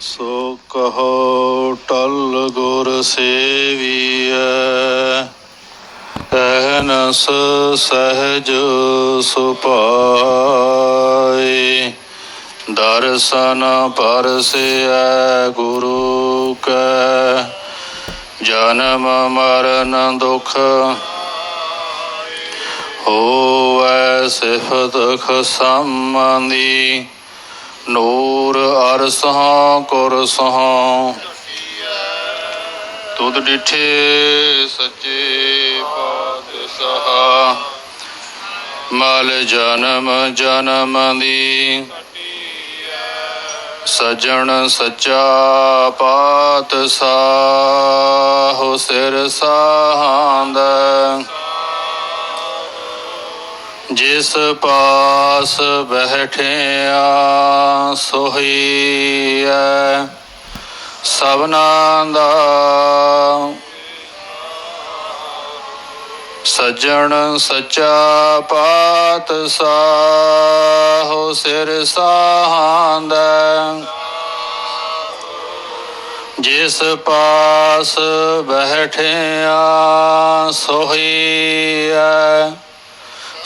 ਸੋ ਕਹੋ ਟਲ ਗੁਰ ਸੇਵੀਐ ਅਹਨਸ ਸਹਜ ਸੁਪਾਏ ਦਰਸ਼ਨ ਪਰਸਿਐ ਗੁਰੂ ਕੈ, ਜਨਮ ਮਰਨ ਦੁਖ ਹੋਵੈ ਸਿਫਤ ਖਸਮੰਦੀ ਨੂਰ ਅਰਸਹਾਂ ਕੁਰਸਹਾਂ ਤੁਧ ਡਿਠੇ ਸੱਚੇ ਪਾਤਸ਼ਾਹ। ਮਲ ਜਨਮ ਜਨਮ ਦੀ। ਸਜਣ ਸੱਚਾ ਪਾਤਸ਼ਾਹ ਸਿਰ ਸਾਹੰਦ ਜਿਸ ਪਾਸ ਬਹਿਠਿਆ ਸੋਹੀਐ ਸਭਨਾ ਦਾ ਸੱਜਣ ਸੱਚਾ ਪਾਤ ਪਾਤਸ਼ਾਹ ਸਿਰ ਸਾਹੰਦ ਜਿਸ ਪਾਸ ਬਹਿਠਿਆ ਸੋਹੀਐ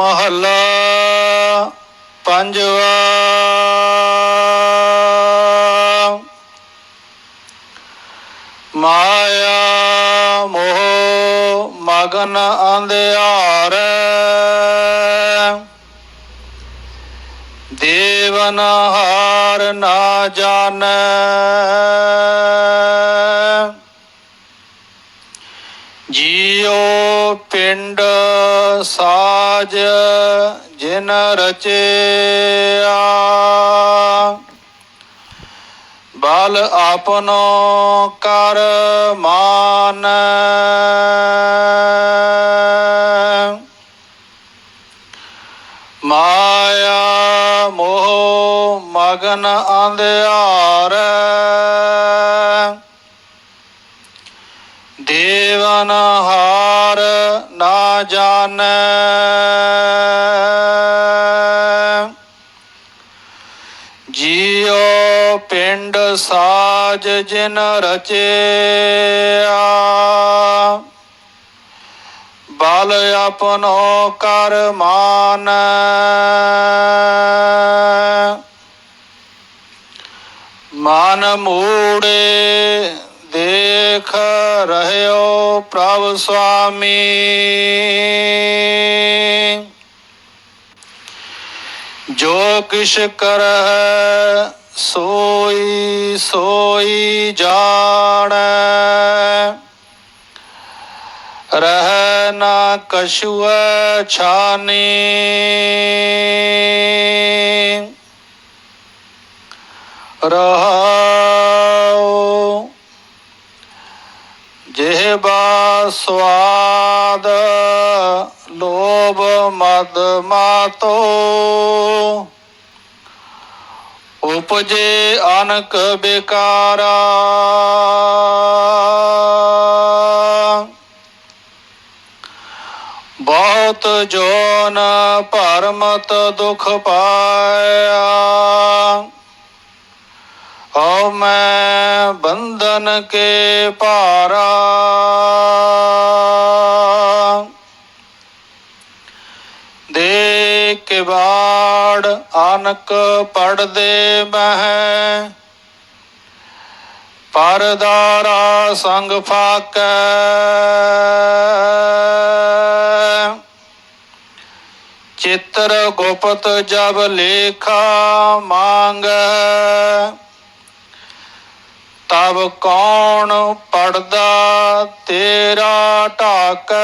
ਮਹੱਲਾ ਪੰਜਵਾ। ਮਾਇਆ ਮੋਹ ਮਗਨ ਅੰਧਿਆਰ। ਦੇਵਨ ਹਾਰ ਨਾ ਜਾਣੈ। ਜੀਉ ਪਿੰਡ ਸਾਜ ਜਿਨ ਰਚਿਆ। ਬਲ ਆਪਨੋ ਕਰ ਮਾਨ। ਮਾਇਆ ਮੋਹ ਮਗਨ ਅੰਧਿਆਰ। ਪਿੰਡ ਸਾਜ ਜਿਨ ਰਚਿਆ। ਬਲ ਆਪਨੋ ਕਰ ਮਾਨ। ਮਨ ਮੂੜੇ ਦੇਖ ਰਹਿਓ ਪ੍ਰਭ ਸੁਆਮੀ। ਜੋ ਕਿਛ ਕਰਹਿ ਸੋਈ ਸੋਈ ਜਾਣੈ। ਰਹਿ ਨਾ ਕਛੁਐ ਛਾਨੀ। ਰਹਾਉ ਜਿਹਬਾ ਸਵਾਦ ਲੋਭ ਮਦ ਮਾਤੋ। ਉਪਜੇ ਅਨਕ ਬੇਕਾਰਾ। ਬਹੁਤ ਜੋਨ ਭਰਮਤ ਦੁਖ ਪਾਇਆ। ਹਉ ਮੈਂ ਬੰਧਨ ਕੇ ਭਾਰਾ। ਦੇ ਕੇ ਬਾੜ ਅਨਕ ਪੜਦੇ ਮਹਿ। ਪਰਦਾਰਾ ਸੰਗ ਫਾਕੈ। ਚਿੱਤਰ ਗੁਪਤ ਜਬ ਲੇਖਾ ਮੰਗੈ। ਤਬ ਕੌਣ ਪੜਦਾ ਤੇਰਾ ਢਾਕੈ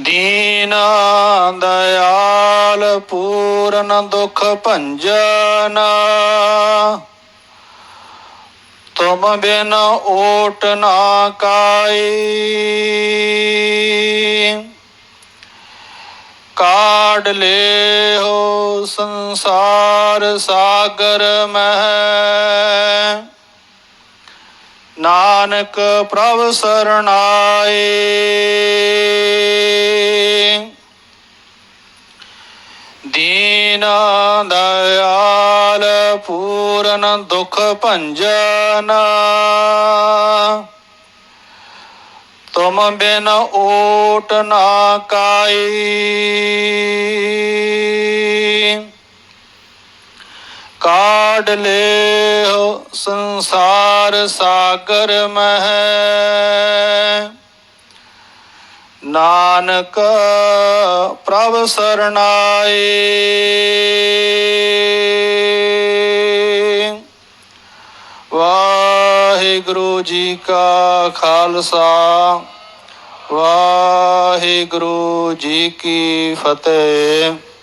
ਦੀਨ ਦਇਆਲ ਪੂਰਨ ਦੁਖ ਭੰਜਨ ਤੁਮ ਬਿਨ ਓਟ ਨਾ ਕਾਈ। ਲੇ ਹੋ ਸੰਸਾਰ ਸਾਗਰ ਮਹਿ। ਨਾਨਕ ਪ੍ਰਭ ਸਰਣਾਏ। ਦੀਨ ਦਇਆਲ ਪੂਰਨ ਦੁਖ ਭੰਜਨ। ਤੁਮ ਬਿਨ ਓਟ ਨਾ ਕਾਈ। ਕਾਢ ਲਿਓ ਸੰਸਾਰ ਸਾਗਰ ਮਹਿ। ਨਾਨਕ ਪ੍ਰਭ ਸਰਣਾਏ। ਵਾਹਿਗੁਰੂ ਜੀ ਕਾ ਖਾਲਸਾ ਵਾਹਿਗੁਰੂ ਜੀ ਕੀ ਫਤਿਹ।